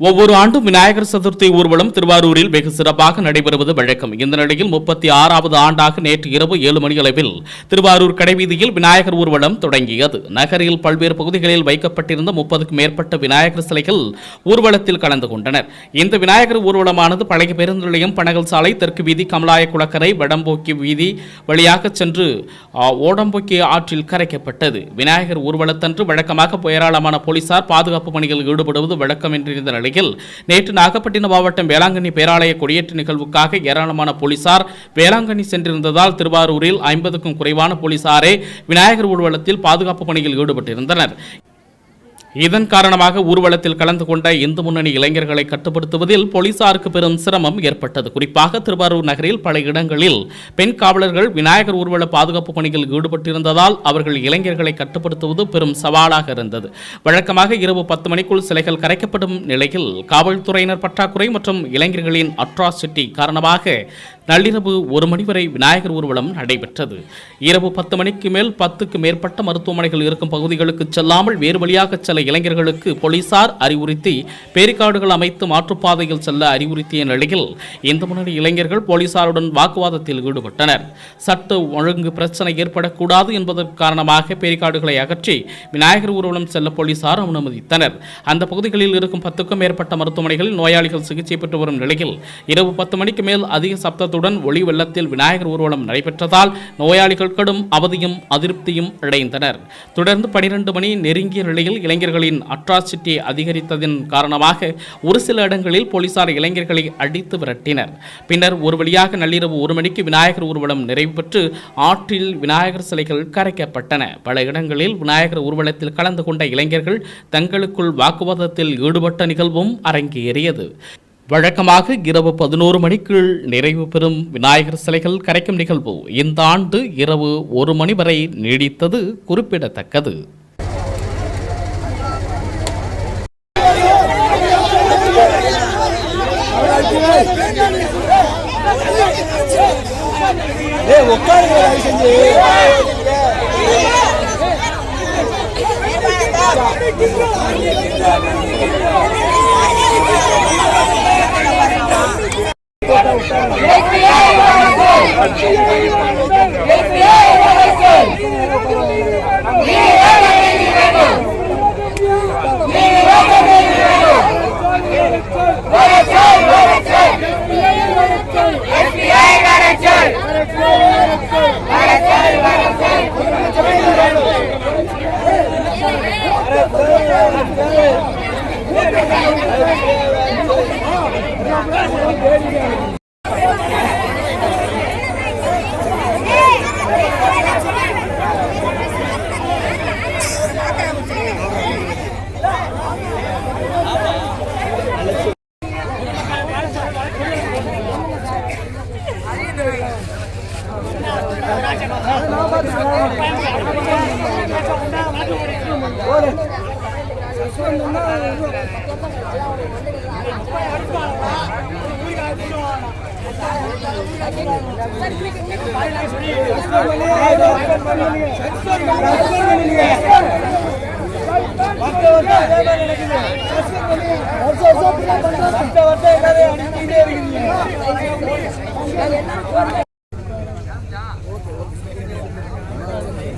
ஒவ்வொரு ஆண்டும் விநாயகர் சதுர்த்தி ஊர்வலம் திருவாரூரில் வெகு சிறப்பாக நடைபெறுவது வழக்கம். இந்த நிலையில் முப்பத்தி ஆறாவது ஆண்டாக நேற்று இரவு ஏழு மணி அளவில் திருவாரூர் கடைவீதியில் விநாயகர் ஊர்வலம் தொடங்கியது. நகரில் பல்வேறு பகுதிகளில் வைக்கப்பட்டிருந்த முப்பதுக்கும் மேற்பட்ட விநாயகர் சிலைகள் ஊர்வலத்தில் கலந்து கொண்டனர். இந்த விநாயகர் ஊர்வலமானது பழைய பேருந்து நிலையம் பனகல் சாலை தெற்கு வீதி கமலாய குளக்கரை வடம்போக்கி வீதி வழியாக சென்று ஓடம்போக்கி ஆற்றில் கரைக்கப்பட்டது. விநாயகர் ஊர்வலத்தன்று வழக்கமாக ஏராளமான போலீசார் பாதுகாப்பு பணியில் ஈடுபடுவது வழக்கம் என்றிருந்த நிலையில் நேற்று நாகப்பட்டினம் மாவட்டம் வேளாங்கண்ணி பேராலய கொடியேற்ற நிகழ்வுக்காக ஏராளமான போலீசார் வேளாங்கண்ணி சென்றிருந்ததால் திருவாரூரில் ஐம்பதுக்கும் குறைவான போலீசாரே விநாயகர் ஊர்வலத்தில் பாதுகாப்பு பணியில் ஈடுபட்டிருந்தனர். இதன் காரணமாக ஊர்வலத்தில் கலந்து கொண்ட இந்து முன்னணி இளைஞர்களை கட்டுப்படுத்துவதில் போலீசாருக்கு பெரும் சிரமம் ஏற்பட்டது. குறிப்பாக திருவாரூர் நகரில் பல இடங்களில் பெண் காவலர்கள் விநாயகர் ஊர்வல பாதுகாப்பு பணியில் ஈடுபட்டிருந்ததால் அவர்கள் இளைஞர்களை கட்டுப்படுத்துவது பெரும் சவாலாக இருந்தது. வழக்கமாக இரவு பத்து மணிக்குள் சிலைகள் கரைக்கப்படும் நிலையில் காவல்துறையினர் பற்றாக்குறை மற்றும் இளைஞர்களின் அட்ராசிட்டி காரணமாக நள்ளிரவு ஒரு மணி வரை விநாயகர் ஊர்வலம் நடைபெற்றது. இரவு பத்து மணிக்கு மேல் பத்துக்கு மேற்பட்ட மருத்துவமனைகள் இருக்கும் பகுதிகளுக்கு செல்லாமல் வேறு வழியாக செல்ல இளைஞர்களுக்கு போலீசார் அறிவுறுத்தி பேரிக்காடுகள் அமைத்து மாற்றுப்பாதையில் செல்ல அறிவுறுத்திய நிலையில் இந்த முன்னணி இளைஞர்கள் போலீசாருடன் வாக்குவாதத்தில் ஈடுபட்டனர். சட்ட ஒழுங்கு பிரச்சனை ஏற்படக்கூடாது என்பதற்கு காரணமாக பேரிக்காடுகளை அகற்றி விநாயகர் ஊர்வலம் செல்ல போலீசார் அனுமதித்தனர். அந்த பகுதிகளில் இருக்கும் பத்துக்கும் மேற்பட்ட மருத்துவமனைகளில் நோயாளிகள் சிகிச்சை பெற்று வரும் நிலையில் இரவு பத்து மணிக்கு மேல் அதிக சப்தத்துடன் ஒளி வெள்ளத்தில் விநாயகர் ஊர்வலம் நடைபெற்றதால் நோயாளிகள் கடும் அவதியும் அதிருப்தியும் அடைந்தனர். தொடர்ந்து பனிரெண்டு மணி நெருங்கிய நிலையில் இளைஞர்களின் அட்ராசிட்டி அதிகரித்ததன் காரணமாக ஒரு சில இடங்களில் போலீசார் இளைஞர்களை அடித்து விரட்டினர். பின்னர் ஒரு வழியாக நள்ளிரவு ஒரு மணிக்கு விநாயகர் ஊர்வலம் நிறைவு பெற்று ஆற்றில் விநாயகர் சிலைகள் கரைக்கப்பட்டன. பல இடங்களில் விநாயகர் ஊர்வலத்தில் கலந்து கொண்ட இளைஞர்கள் தங்களுக்குள் வாக்குவாதத்தில் ஈடுபட்ட நிகழ்வும் அரங்கேறியது. வழக்கமாக இரவு பதினோரு மணிக்குள் நிறைவு பெறும் விநாயகர் சிலைகள் கரைக்கும் நிகழ்வு இந்த ஆண்டு இரவு ஒரு மணி வரை நீடித்தது குறிப்பிடத்தக்கது ஏய் வருஷம் வருஷம் வருஷம் வருஷம் எல்லாரையும் அடிச்சுட்டே இருக்கீங்க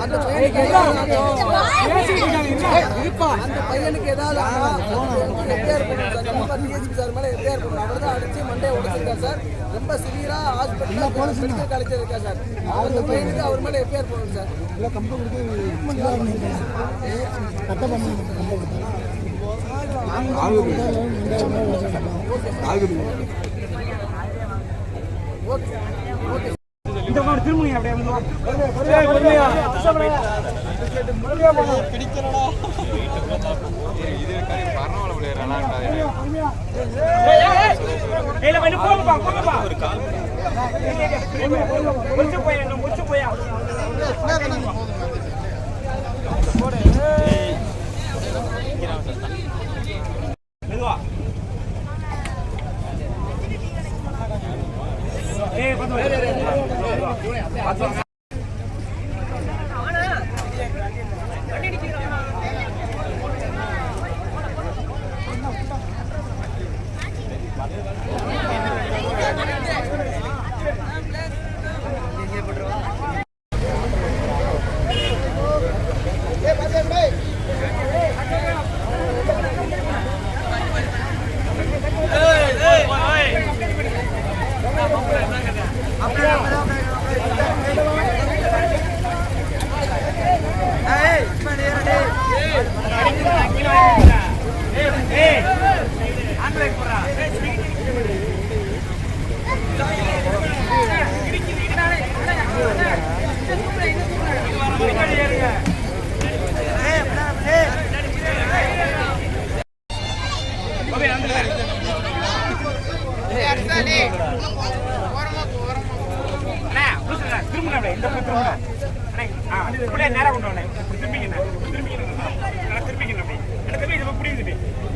அந்த பையனுக்கு ஏதாவது ஆனா, FIR போடணும் சார். கண்டிப்பா DSP சார் மேல FIR அவர்தான் அடிச்சு மண்டையை உடைச்சிருக்காரு சார். ரொம்ப சிவியரா ஹாஸ்பிட்டல்ல மெடிக்கல் காலேஜ்ல இருக்கா சார் அந்த பையனுக்கு அவர் மேலே எஃப்ஐஆர் போடணும் சார் இந்த மாதிரி வா. ஏய், பொறுமையா. ஏய், இல்ல, கொஞ்சம் போங்கப்பா, போங்கப்பா. முடிச்சு போயா, முடிச்சு போயா. மெதுவா. ஏய் அப்படியே, இந்த பக்கம் திரும்புங்க. அண்ணா, ஆ, அப்படியே நேரா கொண்டு இப்படி திரும்பிக்கண்ணே.